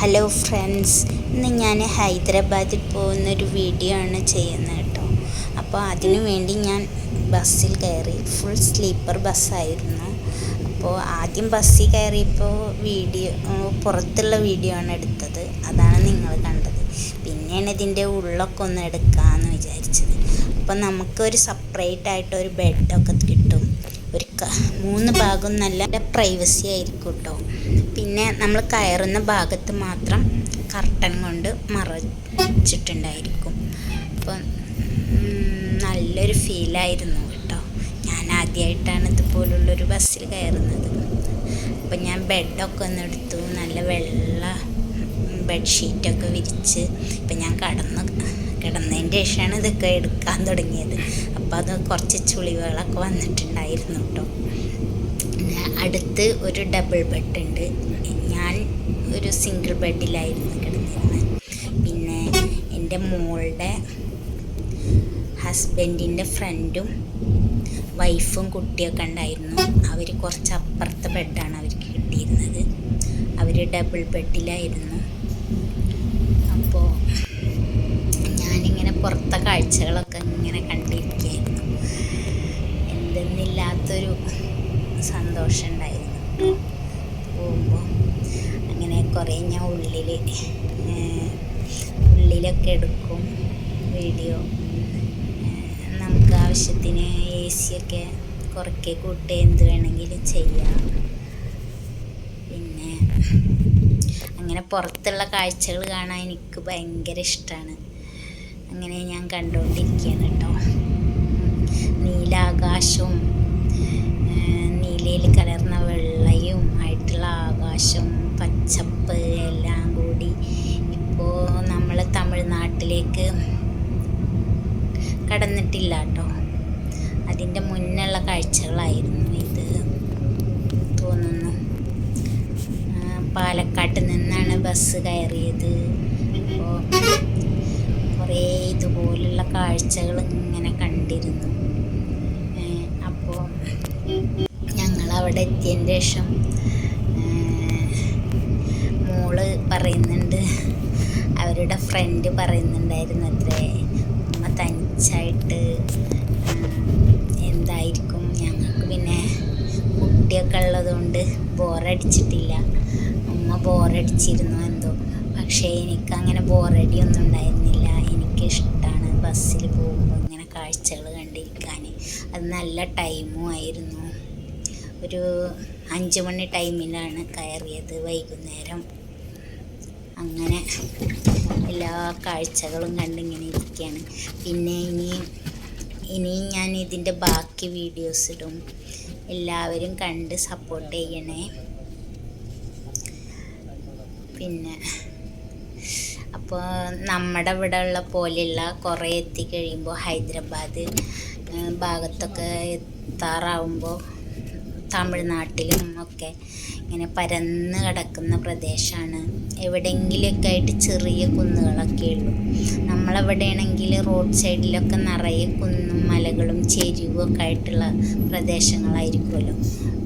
Hello friends ഇന്ന് ഞാൻ ഹൈദരാബാദിൽ പോകുന്നൊരു വീഡിയോ ആണ് ചെയ്യുന്നത് കേട്ടോ. അപ്പോൾ അതിനു വേണ്ടി ഞാൻ ബസ്സിൽ കയറി ഫുൾ സ്ലീപ്പർ ബസ്സായിരുന്നു അപ്പോൾ ആദ്യം ബസ്സിൽ കയറിയപ്പോൾ വീഡിയോ പുറത്തുള്ള വീഡിയോ ആണ് എടുത്തത്. അതാണ് നിങ്ങൾ കണ്ടത്. പിന്നെയാണ് ഇതിന്റെ ഉള്ളൊക്കെ ഒന്ന് എടുക്കാമെന്ന് വിചാരിച്ചത്. അപ്പോൾ നമുക്കൊരു സെപ്പറേറ്റ് ആയിട്ട് ഒരു ബെഡൊക്കെ കിട്ടും. ഒരു മൂന്ന് ഭാഗം നല്ല പ്രൈവസി ആയിരിക്കും കേട്ടോ. പിന്നെ നമ്മൾ കയറുന്ന ഭാഗത്ത് മാത്രം കർട്ടൻ കൊണ്ട് മറച്ചിട്ടുണ്ടായിരിക്കും. അപ്പം നല്ലൊരു ഫീലായിരുന്നു കേട്ടോ. ഞാൻ ആദ്യമായിട്ടാണ് ഇതുപോലുള്ളൊരു ബസ്സിൽ കയറുന്നത്. അപ്പം ഞാൻ ബെഡൊക്കെ ഒന്ന് എടുത്തു. നല്ല വെള്ള ബെഡ്ഷീറ്റൊക്കെ വിരിച്ച് ഇപ്പം ഞാൻ കടന്ന് കിടന്നതിന്റെ ശേഷമാണ് ഇതൊക്കെ എടുക്കാൻ തുടങ്ങിയത്. അപ്പോൾ അത് കുറച്ച് ചുളിവുകളൊക്കെ വന്നിട്ടുണ്ടായിരുന്നു കേട്ടോ. പിന്നെ അടുത്ത് ഒരു ഡബിൾ ബെഡ് ഉണ്ട്. ഞാൻ ഒരു സിംഗിൾ ബെഡിലായിരുന്നു കിടന്നിരുന്നത്. പിന്നെ എന്റെ മോളുടെ ഹസ്ബൻഡിന്റെ ഫ്രണ്ടും വൈഫും കുട്ടിയൊക്കെ ഉണ്ടായിരുന്നു. അവർ കുറച്ച് അപ്പുറത്തെ ബെഡാണ് അവർക്ക് കിട്ടിയിരുന്നത്. അവർ ഡബിൾ ബെഡിലായിരുന്നു അപ്പോൾ ഞാനിങ്ങനെ പുറത്തെ കാഴ്ചകളൊക്കെ കുറേ ഞാൻ ഉള്ളിൽ ഉള്ളിലൊക്കെ എടുക്കും വീഡിയോ. നമുക്ക് ആവശ്യത്തിന് എ സിയൊക്കെ കുറയ്ക്കെ കൂട്ടുക എന്ത് വേണമെങ്കിലും ചെയ്യാം. പിന്നെ അങ്ങനെ പുറത്തുള്ള കാഴ്ചകൾ കാണാൻ എനിക്ക് ഭയങ്കര ഇഷ്ടമാണ് അങ്ങനെ ഞാൻ കണ്ടുകൊണ്ടിരിക്കുകയാണ് കേട്ടോ. നീലാകാശവും നീലയിൽ കലർന്ന വെള്ളയും ആയിട്ടുള്ള ആകാശം കടന്നിട്ടില്ല കേട്ടോ അതിന്റെ മുന്നുള്ള കാഴ്ചകളായിരുന്നു ഇത്. തോന്നുന്നു. പാലക്കാട്ട് നിന്നാണ് ബസ് കയറിയത്. അപ്പോൾ കുറേ ഇതുപോലുള്ള കാഴ്ചകൾ ഇങ്ങനെ കണ്ടിരുന്നു. അപ്പോൾ ഞങ്ങൾ അവിടെ എത്തിയതിന് ശേഷം മോൾ പറയുന്നുണ്ട്. അവരുടെ ഫ്രണ്ട് പറയുന്നുണ്ടായിരുന്നു അത്രേ. തനിച്ചായിട്ട് എന്തായിരിക്കും ഞങ്ങൾക്ക് പിന്നെ കുട്ടിയൊക്കെ ഉള്ളതുകൊണ്ട് ബോറടിച്ചിട്ടില്ല. അമ്മ ബോറടിച്ചിരുന്നു എന്തോ. പക്ഷേ എനിക്ക് അങ്ങനെ ബോറടിയൊന്നും ഉണ്ടായിരുന്നില്ല. എനിക്കിഷ്ടമാണ് ബസ്സിൽ പോകുമ്പോൾ ഇങ്ങനെ കാഴ്ചകൾ കണ്ടിരിക്കാൻ അത് നല്ല ടൈമും ആയിരുന്നു. ഒരു അഞ്ച് മണി ടൈമിലാണ് കയറിയത് വൈകുന്നേരം. അങ്ങനെ എല്ലാ കാഴ്ചകളും കണ്ടിങ്ങനെ ഇരിക്കുകയാണ്. പിന്നെ ഇനി ഇനിയും ഞാൻ ഇതിന്റെ ബാക്കി വീഡിയോസ് ഇടും. എല്ലാവരും കണ്ട് സപ്പോർട്ട് ചെയ്യണേ. പിന്നെ അപ്പോൾ നമ്മുടെ ഇവിടെ ഉള്ള പോലെയുള്ള കുറേ എത്തിക്കഴിയുമ്പോൾ ഹൈദരാബാദ് ഭാഗത്തൊക്കെ എത്താറാവുമ്പോൾ തമിഴ്നാട്ടിലും ഒക്കെ ഇങ്ങനെ പരന്ന് കിടക്കുന്ന പ്രദേശമാണ് എവിടെയെങ്കിലുമൊക്കെ ആയിട്ട് ചെറിയ കുന്നുകളൊക്കെ ഉള്ളൂ. നമ്മളെവിടെയാണെങ്കിൽ റോഡ് സൈഡിലൊക്കെ നിറയെ കുന്നും മലകളും ചെരിവും ഒക്കെ ആയിട്ടുള്ള പ്രദേശങ്ങളായിരിക്കുമല്ലോ.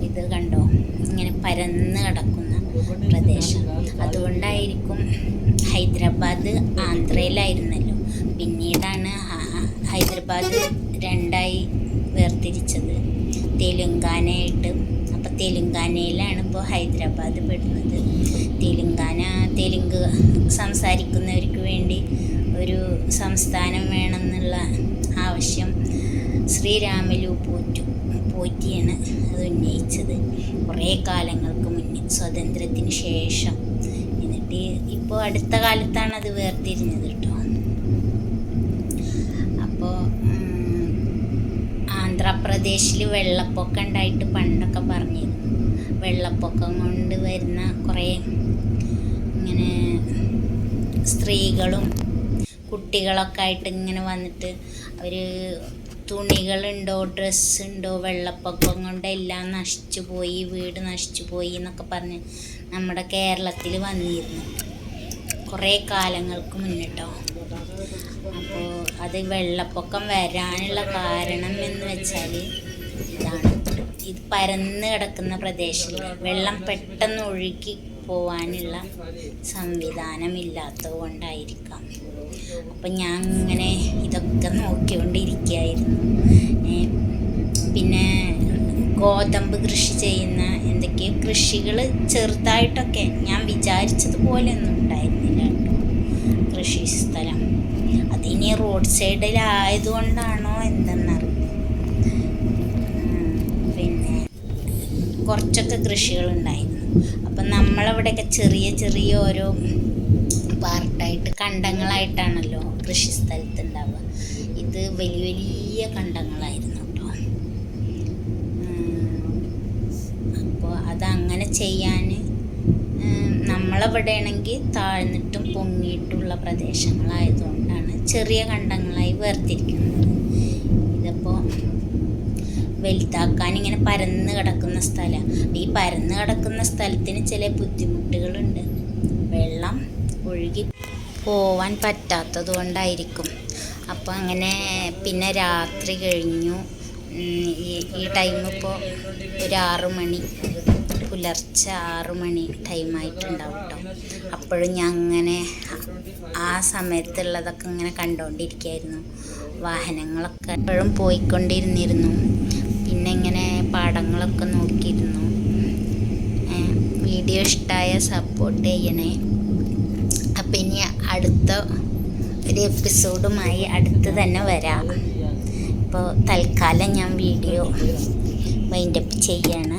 ഇത് കണ്ടോ? ഇങ്ങനെ പരന്ന് കിടക്കുന്ന പ്രദേശം. അതുകൊണ്ടായിരിക്കും ഹൈദരാബാദ് ആന്ധ്രയിലായിരുന്നല്ലോ. പിന്നീടാണ് ഹൈദരാബാദ് രണ്ടായി വേർതിരിച്ചത്. തെലുങ്കാനയായിട്ട്. അപ്പോൾ തെലുങ്കാനയിലാണ് ഇപ്പോൾ ഹൈദരാബാദ് പെടുന്നത്. തെലുങ്കാന തെലുങ്ക് സംസാരിക്കുന്നവർക്ക് വേണ്ടി ഒരു സംസ്ഥാനം വേണമെന്നുള്ള ആവശ്യം ശ്രീരാമലു പോറ്റു പോറ്റിയാണ് അത് ഉന്നയിച്ചത്. കുറേ കാലങ്ങൾക്ക് മുന്നേ സ്വാതന്ത്ര്യത്തിന് ശേഷം. എന്നിട്ട് ഇപ്പോൾ അടുത്ത കാലത്താണ് അത് വേർതിരിഞ്ഞത് കേട്ടോ. അപ്പോൾ ആന്ധ്രാപ്രദേശിൽ വെള്ളപ്പൊക്കം ഉണ്ടായിട്ട് പണ്ടൊക്കെ പറഞ്ഞിരുന്നു. വെള്ളപ്പൊക്കം കൊണ്ട് വരുന്ന കുറേ ഇങ്ങനെ സ്ത്രീകളും കുട്ടികളൊക്കെ ആയിട്ട് ഇങ്ങനെ വന്നിട്ട് അവർ തുണികളുണ്ടോ ഡ്രസ്സുണ്ടോ വെള്ളപ്പൊക്കം കൊണ്ട് എല്ലാം നശിച്ചു പോയി വീട് നശിച്ചു പോയി എന്നൊക്കെ പറഞ്ഞ് നമ്മുടെ കേരളത്തിൽ വന്നിരുന്നു. കുറേ കാലങ്ങൾക്ക് മുന്നിട്ടോ. അപ്പോൾ അത് വെള്ളപ്പൊക്കം വരാനുള്ള കാരണം എന്ന് വെച്ചാൽ ഇതാണ്. ഇത് പരന്ന് കിടക്കുന്ന പ്രദേശത്ത് വെള്ളം പെട്ടെന്ന് ഒഴുകി പോവാനുള്ള സംവിധാനമില്ലാത്തത് കൊണ്ടായിരിക്കാം. അപ്പം ഞാൻ ഇങ്ങനെ ഇതൊക്കെ നോക്കിക്കൊണ്ടിരിക്കുകയായിരുന്നു. പിന്നെ ഗോതമ്പ് കൃഷി ചെയ്യുന്ന എന്തൊക്കെയോ കൃഷികൾ ചെറുതായിട്ടൊക്കെ ഞാൻ വിചാരിച്ചതുപോലെ ഒന്നും ഉണ്ടായിരുന്നില്ല കൃഷി റോഡ് സൈഡിലായതുകൊണ്ടാണോ എന്തെന്നറിയില്ല. പിന്നെ കുറച്ചൊക്കെ കൃഷികളുണ്ടായിരുന്നു. അപ്പം നമ്മളവിടെയൊക്കെ ചെറിയ ചെറിയ ഓരോ പാർട്ടായിട്ട് കണ്ടങ്ങളായിട്ടാണല്ലോ കൃഷി സ്ഥലത്ത് ഉണ്ടാവുക ഇത് വലിയ വലിയ കണ്ടങ്ങളായിരുന്നു കേട്ടോ. അപ്പോൾ അതങ്ങനെ ചെയ്യാൻ നമ്മളവിടെ ആണെങ്കിൽ താഴ്ന്നിട്ടും പൊങ്ങിയിട്ടുള്ള പ്രദേശങ്ങളായതുകൊണ്ടാണ് ചെറിയ കണ്ടങ്ങളായി വേർതിരിക്കുന്നത്. ഇതിപ്പോൾ വലുതാക്കാൻ ഇങ്ങനെ പരന്ന് കിടക്കുന്ന സ്ഥലം. ഈ പരന്ന് കിടക്കുന്ന സ്ഥലത്തിന് ചില ബുദ്ധിമുട്ടുകളുണ്ട്. വെള്ളം ഒഴുകി പോവാൻ പറ്റാത്തത് കൊണ്ടായിരിക്കും. അപ്പോൾ അങ്ങനെ പിന്നെ രാത്രി കഴിഞ്ഞു. ഈ ടൈം ഇപ്പോൾ ഒരു ആറു മണി. പുലർച്ചെ ആറ് മണി ടൈമായിട്ടുണ്ടാവും കേട്ടോ അപ്പോഴും ഞാൻ അങ്ങനെ ആ സമയത്തുള്ളതൊക്കെ ഇങ്ങനെ കണ്ടുകൊണ്ടിരിക്കുകയായിരുന്നു വാഹനങ്ങളൊക്കെ എപ്പോഴും പോയിക്കൊണ്ടിരുന്നിരുന്നു. പിന്നെ ഇങ്ങനെ പാടങ്ങളൊക്കെ നോക്കിയിരുന്നു. വീഡിയോ ഇഷ്ടമായ സപ്പോർട്ട് ചെയ്യണേ. അപ്പം ഇനി അടുത്ത ഒരു എപ്പിസോഡുമായി അടുത്ത് തന്നെ വരാം. ഇപ്പോൾ തൽക്കാലം ഞാൻ വീഡിയോ വൈൻഡപ്പ് ചെയ്യാണ്.